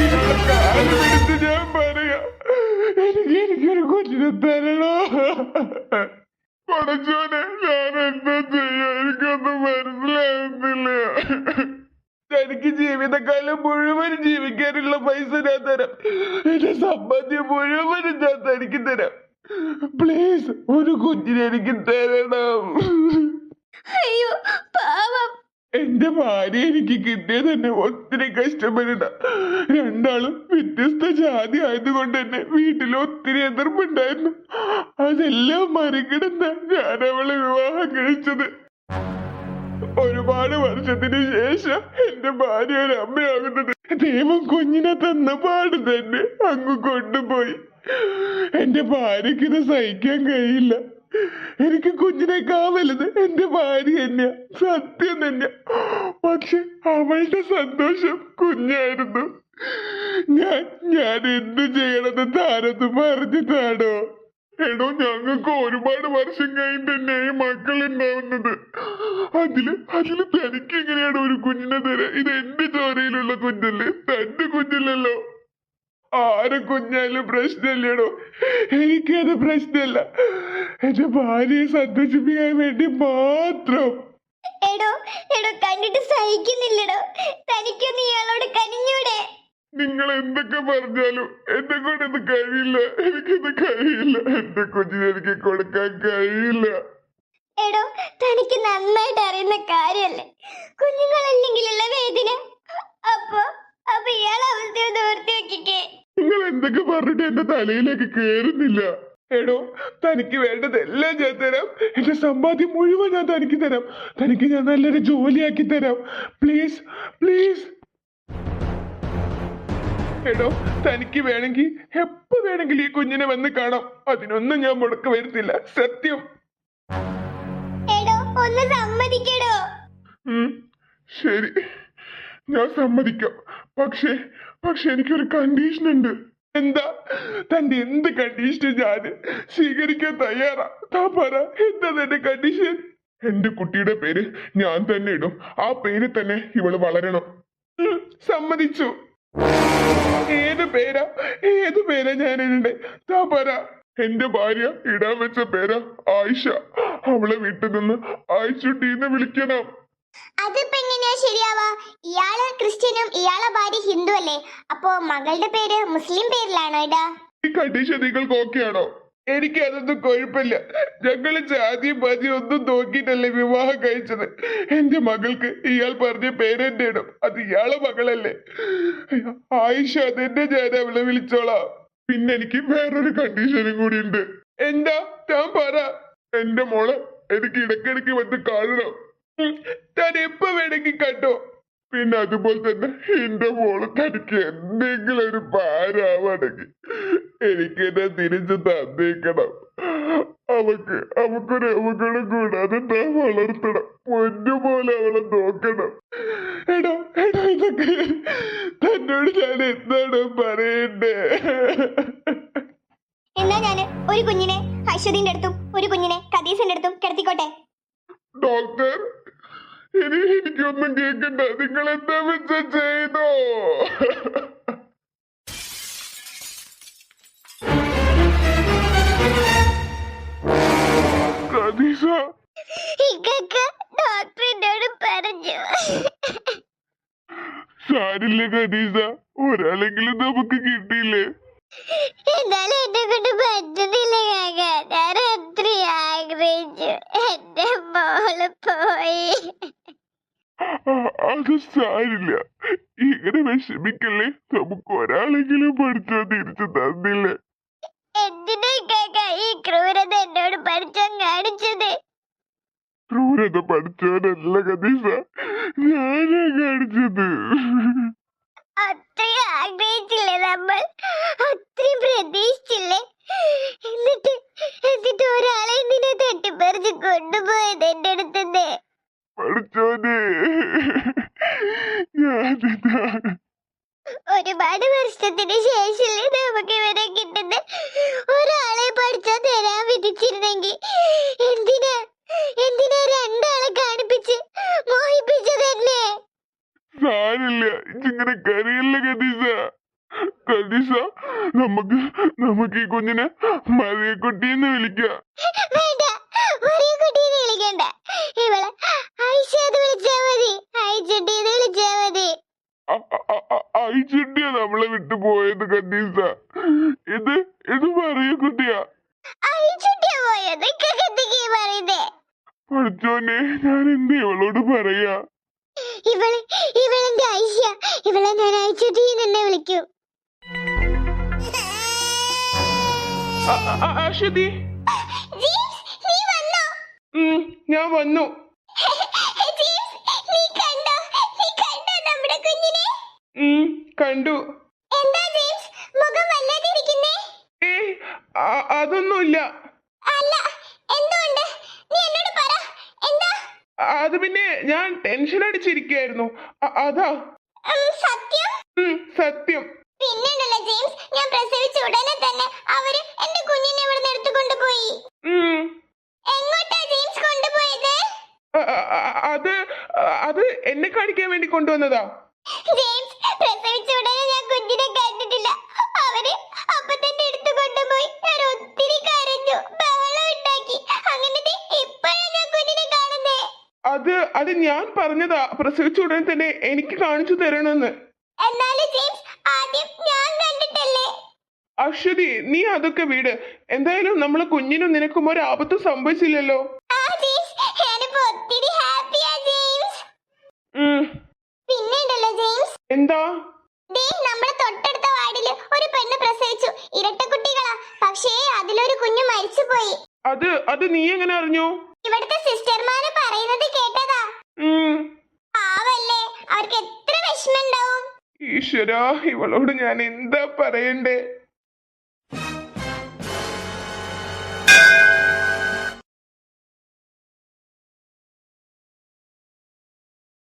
ഇവളുടെ കാൽ പിടിച്ച് ഞാൻ പറയാ എനിക്ക് എനിക്കൊരു കുഞ്ഞിനെ തരണോ പടച്ചോനെ ഞാൻ എന്താ ചെയ്യാ എനിക്കൊന്നും മനസ്സിലാവുന്നില്ല തനിക്ക് ജീവിതകാലം മുഴുവൻ ജീവിക്കാനുള്ള പൈസ ഞാൻ തരാം. എന്റെ സമ്പാദ്യം മുഴുവൻ ഞാൻ തനിക്ക് തരാം. പ്ലീസ് ഒരു കുഞ്ഞിനെ എനിക്ക് തരണം. അയ്യോ പാവം. എന്റെ ഭാര്യ എനിക്ക് കിട്ടിയത് തന്നെ ഒത്തിരി കഷ്ടപ്പെടണ്ട രണ്ടാളും വ്യത്യസ്ത ജാതി ആയതുകൊണ്ട് തന്നെ വീട്ടിൽ ഒത്തിരി എതിർപ്പുണ്ടായിരുന്നു. അതെല്ലാം മറികടന്ന ഞാൻ അവളെ വിവാഹം കഴിച്ചത്. ഒരുപാട് വർഷത്തിന് ശേഷം എന്റെ ഭാര്യ ഒരു അമ്മയാകുന്നത് ദൈവം കുഞ്ഞിനെ തന്ന പാട് തന്നെ അങ്ങ് കൊണ്ടുപോയി. എന്റെ ഭാര്യയ്ക്ക് ഇത് സഹിക്കാൻ കഴിയില്ല. എനിക്ക് കുഞ്ഞിനേക്കാ വലുത് എന്റെ ഭാര്യ തന്നെയാ സത്യം തന്നെയാ. പക്ഷെ അവളുടെ സന്തോഷം കുഞ്ഞായിരുന്നു. ഞാൻ ഞാൻ എന്ത് ചെയ്യണമെന്ന് താരത്ത് പറഞ്ഞു താടോ എടോ ഞങ്ങൾക്ക് ഒരുപാട് വർഷം കഴിഞ്ഞ് തന്നെയായി മക്കൾ ഉണ്ടാവുന്നത്. അതിൽ അതിൽ തനിക്ക് എങ്ങനെയാണ് ഒരു കുഞ്ഞിനെ തരാ ഇത് എന്റെ ചോരയിലുള്ള കുഞ്ഞല്ലേ? തന്റെ കുഞ്ഞില്ലല്ലോ. ആരെ കുഞ്ഞായാലും പ്രശ്നമില്ലടോ? എനിക്കത് പ്രശ്നമില്ല. എന്റെ ഭാര്യയെ സന്തോഷിപ്പിക്കാൻ വേണ്ടി മാത്രം. എടോ എടോ കണ്ടിട്ട് സഹിക്കുന്നില്ലടോ. തനിക്കൊന്ന് ഇയാളോട് കനിഞ്ഞൂടെ? നിങ്ങൾ എന്തൊക്കെ പറഞ്ഞാലും എന്നെ കൊണ്ട് ഇത് കഴിയില്ല. എനിക്കിത് കഴിയില്ല. എന്റെ കുഞ്ഞിനെ എനിക്ക് കൊടുക്കാൻ കഴിയില്ല. എടോ തനിക്ക് നന്നായിട്ട് അറിയുന്ന കാര്യല്ലേ കുഞ്ഞുങ്ങളല്ലെങ്കിലുള്ള വേദന. എന്തൊക്കെ പറഞ്ഞിട്ട് എന്റെ തലയിലേക്ക് കേറുന്നില്ല. എടോ തനിക്ക് വേണ്ടത് എല്ലാം ഞാൻ തരാം. എന്റെ സമ്പാദ്യം മുഴുവൻ ഞാൻ തനിക്ക് തരാം. തനിക്ക് ഞാൻ നല്ലൊരു ജോലിയാക്കി തരാം. പ്ലീസ് പ്ലീസ് എടോ തനിക്ക് വേണമെങ്കിൽ എപ്പോ വേണമെങ്കിൽ ഈ കുഞ്ഞിനെ വന്ന് കാണാം. അതിനൊന്നും ഞാൻ മുടക്ക് വരുത്തില്ല. സത്യം. എടോ ഒന്ന് സമ്മതിക്കടോ. ശരി. ഞാൻ സമ്മതിക്കാം. പക്ഷേ പക്ഷെ എനിക്കൊരു കണ്ടീഷൻ ഉണ്ട്. എന്താ? തന്റെ എന്ത് കണ്ടീഷൻ ഞാൻ സ്വീകരിക്കാൻ തയ്യാറാ? താ പറ എന്താ തന്റെ കണ്ടീഷൻ എന്റെ കുട്ടിയുടെ പേര് ഞാൻ തന്നെ ഇടും. ആ പേര് തന്നെ ഇവൾ വളരണം. സമ്മതിച്ചു. ഏത് പേരാ? ഏത് പേരാ ഞാൻ ഇടണ്ടേ? താ പറ. എന്റെ ഭാര്യ ഇടാൻ വെച്ച പേരാ ആയിഷ. അവളെ വീട്ടിൽ നിന്ന് ആയിഷുട്ടീന്ന് വിളിക്കണം. അതിപ്പോ എങ്ങനെയാ ശരിയാവാ? ഇയാൾ ക്രിസ്ത്യനും ഇയാളെ ഭാര്യ ഹിന്ദു അല്ലേ? അപ്പോ മകളുടെ പേര് മുസ്ലിം പേരിലാണോ ഇടാ? ഈ കണ്ടീഷൻ നിങ്ങൾക്ക് ഓക്കെ ആണോ എനിക്ക് അതൊന്നും കുഴപ്പമില്ല. ഞങ്ങൾ ജാതിയും പാതിയും ഒന്നും നോക്കിയിട്ടല്ലേ വിവാഹം കഴിച്ചത്. എന്റെ മകൾക്ക് ഇയാൾ പറഞ്ഞ പേരെന്റെ ഇടും അത് ഇയാളെ മകളല്ലേ. ആയിഷ അതെന്നെ ഞാൻ അവളെ വിളിച്ചോളാം. പിന്നെ എനിക്ക് വേറൊരു കണ്ടീഷനും കൂടി ഉണ്ട്. എന്താ? ഞാൻ പറ. എന്റെ മോളെ എനിക്ക് ഇടക്കിടക്ക് വന്ന് കാണണം. താൻ എപ്പോ വേണമെങ്കിൽ കണ്ടോ? പിന്നെ അതുപോലെ തന്നെ എന്റെ മോൾ തനിക്ക് എന്തെങ്കിലും ഒരു ഭാരമാണെങ്കിൽ എനിക്ക് എന്നെ തിരിച്ചു തന്നേക്കണം. അവക്ക് അവക്കൊരു അവകളും കൂടാതെ താൻ വളർത്തണം. പൊന്നു പോലെ അവളെ നോക്കണം. എടോ എടോ ഇതൊക്കെ തന്നോട് ഞാൻ എന്താണ് പറയണ്ടേ? എന്നാ ഞാൻ ഒരു കുഞ്ഞിനെ അശ്വതിന്റെ അടുത്തും ഒരു കുഞ്ഞിനെ കദീസിന്റെ അടുത്തും കിടത്തിക്കോട്ടെ? ഡോക്ടർ ഇനി എനിക്കൊന്നും കേൾക്കണ്ട നിങ്ങൾ എന്താ വെച്ച ചെയ്തോ? കദീസ. സാരില്ല കദീസ? ഒരാളെങ്കിലും നമുക്ക് കിട്ടിയില്ലേ? എന്നാലും എന്നെ കൊണ്ട് പറ്റുന്നില്ല കാക്ക. ഞാൻ അത്ര ആഗ്രഹിച്ചു. എന്റെ മോൾ പോയി. അത് സാരില്ല. ഇങ്ങനെ വിഷമിക്കല്ലേ? നമുക്ക് ഒരാളെങ്കിലും പഠിച്ചോ തിരിച്ചു തന്നില്ലേ. എന്തിനാ കാക്ക ഈ ക്രൂരത എന്നോട് പഠിച്ചാൻ കാണിച്ചത്? ക്രൂരത പഠിച്ചവനല്ല കതീസ ഞാനാ കാണിച്ചത്. അത്രയും ആഗ്രഹിച്ചില്ലേ നമ്മൾ? അത്രയും പ്രതീക്ഷിച്ചില്ലേ? എന്നിട്ട് എന്നിട്ട് ഒരാളെ എന്തിനാ തട്ടിപ്പറിച്ച് കൊണ്ടുപോയത് എന്റെ അടുത്തുനിന്ന്? പഠിച്ചോനെ ഒരുപാട് വർഷത്തിന് ശേഷമല്ലേ നമുക്ക് ഇവരെ കിട്ടുന്ന ഒരാളെ പഠിച്ചാ തരാൻ വിധിച്ചിരുന്നെങ്കിൽ സാരില്ല ഇങ്ങനെ കരയല്ല കദീസ കദീസ നമുക്ക് നമുക്ക് ഈ കുഞ്ഞിനെ മറിയക്കുട്ടി എന്ന് വിളിക്കാം. വേണ്ട മറിയ കുട്ടീനെ വിളിക്കണ്ട. ഇവളെ ഐഷ എന്ന് വിളിച്ചാ മതി. ഐച്ചുട്ടി എന്ന് വിളിച്ചാ മതി അയച്ചിട്ടിയാ നമ്മളെ വിട്ടു പോയത് കദീസ ഇത് ഇത് മറിയക്കുട്ടിയാ. ഐച്ചുട്ടിയാ പോയത്? എന്തൊക്കെയാ പറയുന്നേ. പഠിച്ചോനെ ഞാൻ എന്ത് ഇവളോട് പറയാ? ഇവൾ ഇവളെന്റെ ഐശ്യ ഇവളെ ഞാൻ ഐച്ചുട്ടി എന്നെ വിളിക്കും. ഞാൻ വന്നു. കണ്ടോ? നീ കണ്ടോ നമ്മുടെ കുഞ്ഞിനെ ഉം, കണ്ടു എന്താ ജെയിംസ് മുഖം വല്ലാതെ ഇരിക്കുന്നേ ഏയ് അ- അതൊന്നുമില്ല അല്ല എന്തുകൊണ്ട് നീ എന്നോട് പറ എന്താ അത് പിന്നെ ഞാൻ ടെൻഷൻ അടിച്ചിരിക്കുകയായിരുന്നു അതാ. സത്യം? സത്യം. പിന്നെയുണ്ടല്ലോ ജെയിംസ് ഞാൻ പ്രസവിച്ച ഉടനെ തന്നെ അവർ എന്റെ കുഞ്ഞിനെ ഇവിടുന്ന് എടുത്തു കൊണ്ടുപോയി. എങ്ങോട്ടാ ജെയിംസ് കൊണ്ടുപോയത്? അത് അത് എന്നെ കാണിക്കാൻ വേണ്ടി കൊണ്ടുവന്നതാ ജെയിംസ് പ്രസവിച്ച ഉടനെ ഞാൻ കുഞ്ഞിനെ കണ്ടിട്ടില്ല അവർ അപ്പൊ തന്നെ എടുത്തു കൊണ്ടുപോയി ഞാൻ ഒത്തിരി കരഞ്ഞു ബഹളം ഉണ്ടാക്കി അങ്ങനത്തെ ഇപ്പോഴാ ഞാൻ കുഞ്ഞിനെ കാണുന്നേ അത് ഞാൻ പറഞ്ഞതാ. പ്രസവിച്ച ഉടനെ തന്നെ എനിക്ക് കാണിച്ചു തരണമെന്ന്. അശ്വതി നീ അതൊക്കെ വീട്. എന്തായാലും നമ്മളെ കുഞ്ഞിനും നിനക്കും ഒരു ആപത്ത് സംഭവിച്ചില്ലല്ലോ. എന്താ? നമ്മുടെ തൊട്ടടുത്ത വാർഡിൽ ഒരു പെണ്ണ് പ്രസവിച്ചു. ഇരട്ട കുട്ടികളാ. പക്ഷേ അതിലൊരു കുഞ്ഞു മരിച്ചുപോയി. അത് അത് നീ എങ്ങനെ അറിഞ്ഞു? ഇവിടുത്തെ സിസ്റ്റർമാര് പറയുന്നത് പാവല്ലേ അവർക്ക് എത്ര വിഷമം ഈശ്വരാ ഇവളോട് ഞാൻ എന്താ പറയണ്ടേ?